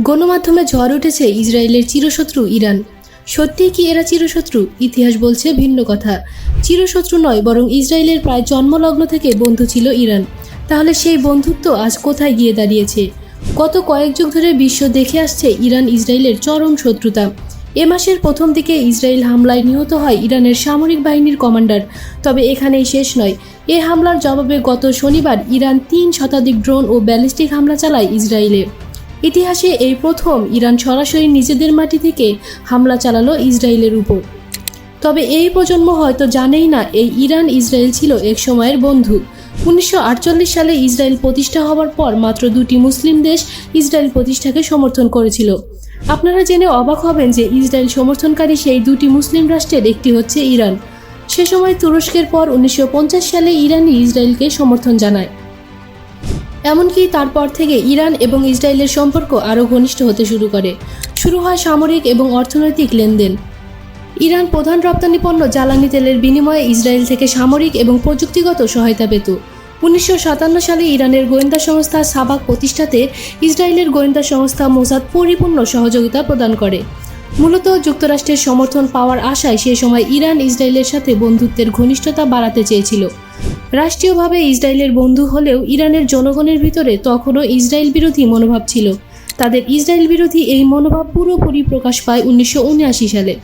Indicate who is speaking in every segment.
Speaker 1: গণমাধ্যমে ঝড় উঠেছে ইসরায়েলের চিরশত্রু ইরান। সত্যিই কি এরা চিরশত্রু? ইতিহাস বলছে ভিন্ন কথা। চিরশত্রু নয়, বরং ইসরায়েলের প্রায় জন্মলগ্ন থেকে বন্ধু ছিল ইরান। তাহলে সেই বন্ধুত্ব আজ কোথায় গিয়ে দাঁড়িয়েছে? গত কয়েক যুগ ধরে বিশ্ব দেখে আসছে ইরান ইসরায়েলের চরম শত্রুতা। এ মাসের প্রথম দিকে ইসরায়েল হামলায় নিহত হয় ইরানের সামরিক বাহিনীর কমান্ডার। তবে এখানেই শেষ নয়। এ হামলার জবাবে গত শনিবার ইরান তিন শতাধিক ড্রোন ও ব্যালিস্টিক হামলা চালায় ইসরায়েলে। ইতিহাসে এই প্রথম ইরান সরাসরি নিজেদের মাটি থেকে হামলা চালালো ইসরায়েলের উপর। তবে এই প্রজন্ম হয়তো জানেই না, এই ইরান ইসরায়েল ছিল এক সময়ের বন্ধু। উনিশশো আটচল্লিশ সালে ইসরায়েল প্রতিষ্ঠা হওয়ার পর মাত্র দুটি মুসলিম দেশ ইসরায়েল প্রতিষ্ঠাকে সমর্থন করেছিল। আপনারা জেনে অবাক হবেন যে ইসরায়েল সমর্থনকারী সেই দুটি মুসলিম রাষ্ট্রের একটি হচ্ছে ইরান। সে সময় তুরস্কের পর উনিশশো পঞ্চাশ সালে ইরানই ইসরায়েলকে সমর্থন জানায়। এমনকি তারপর থেকে ইরান এবং ইসরায়েলের সম্পর্ক আরও ঘনিষ্ঠ হতে শুরু করে। শুরু হয় সামরিক এবং অর্থনৈতিক লেনদেন। ইরান প্রধান রপ্তানি পণ্য জ্বালানি তেলের বিনিময়ে ইসরায়েল থেকে সামরিক এবং প্রযুক্তিগত সহায়তা পেত। উনিশশো সাতান্ন সালে ইরানের গোয়েন্দা সংস্থা সাবাক প্রতিষ্ঠাতে ইসরায়েলের গোয়েন্দা সংস্থা মোসাদ পরিপূর্ণ সহযোগিতা প্রদান করে। মূলত যুক্তরাষ্ট্রের সমর্থন পাওয়ার আশায় সে সময় ইরান ইসরায়েলের সাথে বন্ধুত্বের ঘনিষ্ঠতা বাড়াতে চেয়েছিল। রাষ্ট্রীয়ভাবে ইসরায়েলের বন্ধু হলেও ইরানের জনগণের ভিতরে তখনও ইসরায়েল বিরোধী মনোভাব ছিল। তাদের ইসরায়েল বিরোধী এই মনোভাব পুরোপুরি প্রকাশ পায় উনিশশো উনআশি সালে।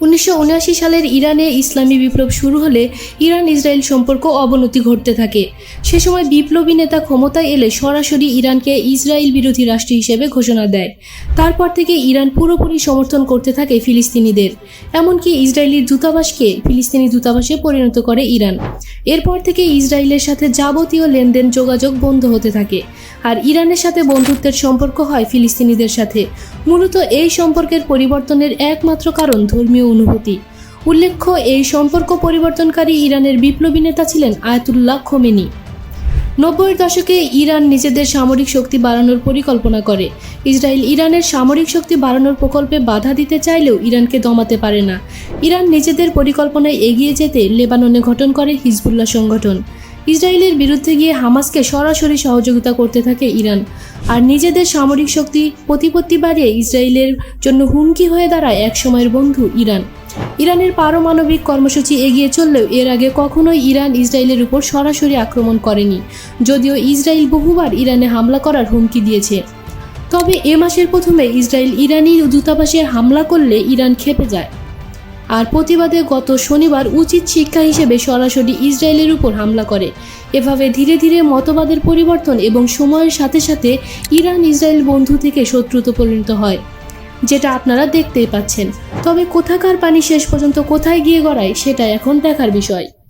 Speaker 1: উনিশশো উনআশি সালের ইরানে ইসলামী বিপ্লব শুরু হলে ইরান ইসরায়েল সম্পর্ক অবনতি ঘটতে থাকে। সে সময় বিপ্লবী নেতা ক্ষমতায় এলে সরাসরি ইরানকে ইসরায়েল বিরোধী রাষ্ট্র হিসেবে ঘোষণা দেয়। তারপর থেকে ইরান পুরোপুরি সমর্থন করতে থাকে ফিলিস্তিনিদের। এমনকি ইসরায়েলি দূতাবাসকে ফিলিস্তিনি দূতাবাসে পরিণত করে ইরান। এরপর থেকে ইসরায়েলের সাথে যাবতীয় লেনদেন যোগাযোগ বন্ধ হতে থাকে। আর ইরানের সাথে বন্ধুত্বের সম্পর্ক হয় ফিলিস্তিনিদের সাথে। মূলত এই সম্পর্কের পরিবর্তনের একমাত্র কারণ ধর্মীয় অনুভূতি। উল্লেখ্য, এই সম্পর্ক পরিবর্তনকারী ইরানের বিপ্লবী নেতা ছিলেন আয়াতুল্লাহ খোমেনি। নব্বইয়ের দশকে ইরান নিজেদের সামরিক শক্তি বাড়ানোর পরিকল্পনা করে। ইসরায়েল ইরানের সামরিক শক্তি বাড়ানোর প্রকল্পে বাধা দিতে চাইলেও ইরানকে দমাতে পারে না। ইরান নিজেদের পরিকল্পনায় এগিয়ে যেতে লেবাননে গঠন করে হিজবুল্লাহ সংগঠন। ইসরায়েলের বিরুদ্ধে গিয়ে হামাসকে সরাসরি সহযোগিতা করতে থাকে ইরান। আর নিজেদের সামরিক শক্তি প্রতিপত্তি বাড়িয়ে ইসরায়েলের জন্য হুমকি হয়ে দাঁড়ায় এক সময়ের বন্ধু ইরান। ইরানের পারমাণবিক কর্মসূচি এগিয়ে চললেও এর আগে কখনোই ইরান ইসরায়েলের উপর সরাসরি আক্রমণ করেনি, যদিও ইসরায়েল বহুবার ইরানে হামলা করার হুমকি দিয়েছে। তবে এ মাসের প্রথমে ইসরায়েল ইরানি দূতাবাসে হামলা করলে ইরান খেপে যায়। আর প্রতিবাদে গত শনিবার উচিত শিক্ষা হিসেবে সরাসরি ইসরায়েলের উপর হামলা করে। এভাবে ধীরে ধীরে মতবাদের পরিবর্তন এবং সময়ের সাথে সাথে ইরান ইসরায়েল বন্ধু থেকে শত্রুতে পরিণত হয়, যেটা আপনারা দেখতেই পাচ্ছেন। তবে কোথাকার পানি শেষ পর্যন্ত কোথায় গিয়ে গড়ায়, সেটা এখন দেখার বিষয়।